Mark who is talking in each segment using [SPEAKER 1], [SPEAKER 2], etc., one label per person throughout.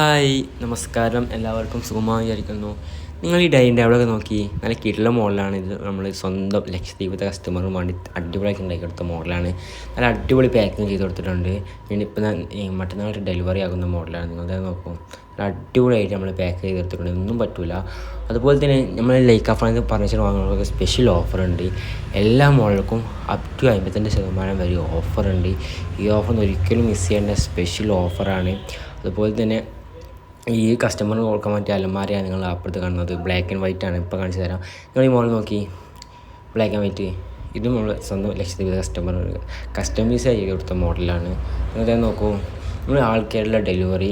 [SPEAKER 1] Hi നമസ്കാരം. എല്ലാവർക്കും സുഖമായി വിചാരിക്കുന്നു. നിങ്ങൾ ഈ ഡൈനിങ് ടേബിളൊക്കെ നോക്കി നല്ല കിട്ടുള്ള മോഡലാണ് ഇത്. നമ്മൾ സ്വന്തം ലക്ഷദ്വീപത്തെ കസ്റ്റമറിന് വേണ്ടി അടിപൊളിയാക്കി ഉണ്ടാക്കി കൊടുത്ത മോഡലാണ്. നല്ല അടിപൊളി പാക്കിങ് ചെയ്ത് കൊടുത്തിട്ടുണ്ട്. ഞാനിപ്പോൾ മറ്റന്നാൾ ഡെലിവറി ആകുന്ന മോഡലാണ്. നിങ്ങളുടെ നോക്കും. നല്ല അടിപൊളിയായിട്ട് നമ്മൾ പാക്ക് ചെയ്ത് കൊടുത്തിട്ടുണ്ട്. ഒന്നും പറ്റില്ല അതുപോലെ തന്നെ നമ്മൾ ലൈക്ക ഫാൻ ഫർണിച്ചർ വാങ്ങുന്നവർക്ക് സ്പെഷ്യൽ ഉണ്ട്. എല്ലാ മോഡൽക്കും അപ് ടു അമ്പത്തഞ്ച് ശതമാനം വരെ ഓഫർ ഉണ്ട്. ഈ ഓഫർ ഒരിക്കലും മിസ് ചെയ്യേണ്ട സ്പെഷ്യൽ ഓഫറാണ് അതുപോലെ തന്നെ ഈ കസ്റ്റമർ കൊടുക്കാൻ പറ്റിയ അലമാരയാണ് നിങ്ങൾ അപ്പുറത്ത് കാണുന്നത്. ബ്ലാക്ക് ആൻഡ് വൈറ്റ് ആണ്. ഇപ്പോൾ കാണിച്ചു തരാം. നിങ്ങൾ ഈ മോൾ നോക്കി. ബ്ലാക്ക് ആൻഡ് വൈറ്റ് ഇതും നമ്മൾ സ്വന്തം ലക്ഷദ്വീപ് കസ്റ്റമർ കസ്റ്റമൈസ് ചെയ്ത് കൊടുത്ത മോഡലാണ് നിങ്ങൾ നോക്കൂ. നമ്മൾ ആൾക്കാരുടെ ഡെലിവറി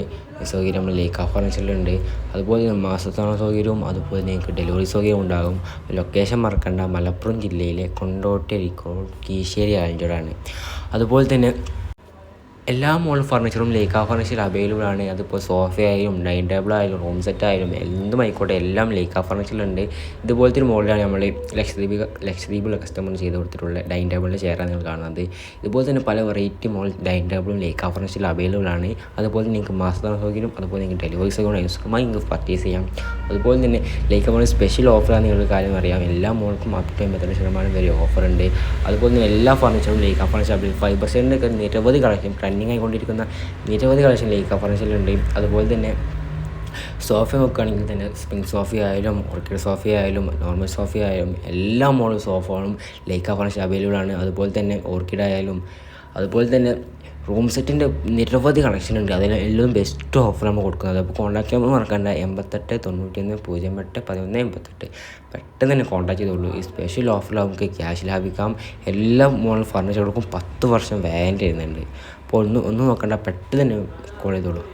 [SPEAKER 1] സൗകര്യം നമ്മൾ ലേക്ക് ഫർണിച്ചറിലുണ്ട് അതുപോലെ തന്നെ മാസത്താണ സൗകര്യവും അതുപോലെ നിങ്ങൾക്ക് ഡെലിവറി സൗകര്യം ഉണ്ടാകും. ലൊക്കേഷൻ മറക്കണ്ട. മലപ്പുറം ജില്ലയിലെ കൊണ്ടോട്ടി കീശ്ശേരി ആലഞ്ചോടാണ് അതുപോലെ തന്നെ എല്ലാ മോൾ ഫർണിച്ചറും ലേക്ക ഫർണിച്ചർ അവൈലബിൾ ആണ്. അതിപ്പോൾ സോഫ ആയാലും ഡൈനിങ് ടേബിൾ ആയാലും റൂം സെറ്റ് ആയാലും എന്തും ആയിക്കോട്ടെ എല്ലാം ലേക്ക ഫർണിച്ചറിലുണ്ട് ഇതുപോലത്തെ ഒരു മോഡലാണ് നമ്മൾ ലക്ഷദ്വീപ് ലക്ഷദ്വീപിലുള്ള കസ്റ്റമർ ചെയ്ത് കൊടുത്തിട്ടുള്ള ഡൈനിങ് ടേബിളിന്റെ ചെയറാണ് നിങ്ങൾ കാണുന്നത്. ഇതുപോലെ തന്നെ പല വെറൈറ്റി മോൾ ഡൈനിങ് ടേബിളും ലേക്ക ഫർണിച്ചറിൽ അവൈലബിൾ ആണ്. അതുപോലെ നിങ്ങൾക്ക് മാസത്തണ സൗകര്യം അതുപോലെ നിങ്ങൾക്ക് ഡെലിവറി സൗകര്യം സുഖമായി നിങ്ങൾക്ക് പർച്ചേസ് ചെയ്യാം. അതുപോലെ തന്നെ ലേക്ക് മോൾ സ്പെഷ്യൽ ഓഫറാണ് നിങ്ങൾക്ക് കാര്യം അറിയാം. എല്ലാ മോൾക്കും അപ് ടു എൺപത്തെട്ട് ശതമാനം വരെ ഉണ്ട്. അതുപോലെ തന്നെ എല്ലാ ഫർണിച്ചറും ലേക്ക് ഫർണിച്ചർ ഫൈവ് പെർസെന്റിനൊക്കെ നിരവധി കളക്ഷൻ ട്രെൻഡിങ് ആയിക്കൊണ്ടിരിക്കുന്ന നിരവധി കളക്ഷൻ ലൈക്ക് ഫർണിച്ചറിലുണ്ട് അതുപോലെ തന്നെ സോഫ നോക്കുകയാണെങ്കിൽ തന്നെ സ്പ്രിങ് സോഫ ആയാലും ഓർക്കിഡ് സോഫ ആയാലും നോർമൽ സോഫ ആയാലും എല്ലാ മോഡൽ സോഫകളും ലൈക്ക ഫർണിച്ചർ അവൈലബിൾ ആണ്. അതുപോലെ തന്നെ ഓർക്കിഡ് ആയാലും അതുപോലെ തന്നെ റൂം സെറ്റിന്റെ നിരവധി കളക്ഷൻ ഉണ്ട്. അതിൽ എല്ലാം ബെസ്റ്റ് ഓഫർ നമ്മൾ കൊടുക്കുന്നത്. അപ്പോൾ കോൺടാക്ട് ചെയ്യുമ്പോൾ മറക്കണ്ട. എൺപത്തെട്ട് തൊണ്ണൂറ്റിയൊന്ന് പൂജ്യം എട്ട് പതിനൊന്ന് എൺപത്തെട്ട്. പെട്ടെന്ന് തന്നെ കോൺടാക്ട് ചെയ്തോളൂ. ഈ സ്പെഷ്യൽ ഓഫറിൽ നമുക്ക് ക്യാഷ് ലാഭിക്കാം. എല്ലാ മോഡൽ കൊടുക്കും പത്ത് വർഷം വാറന്റി വരുന്നുണ്ട് അപ്പോൾ ഒന്ന് ഒന്നും നോക്കണ്ട. പെട്ടെന്ന് തന്നെ കോൾ ചെയ്തോളൂ.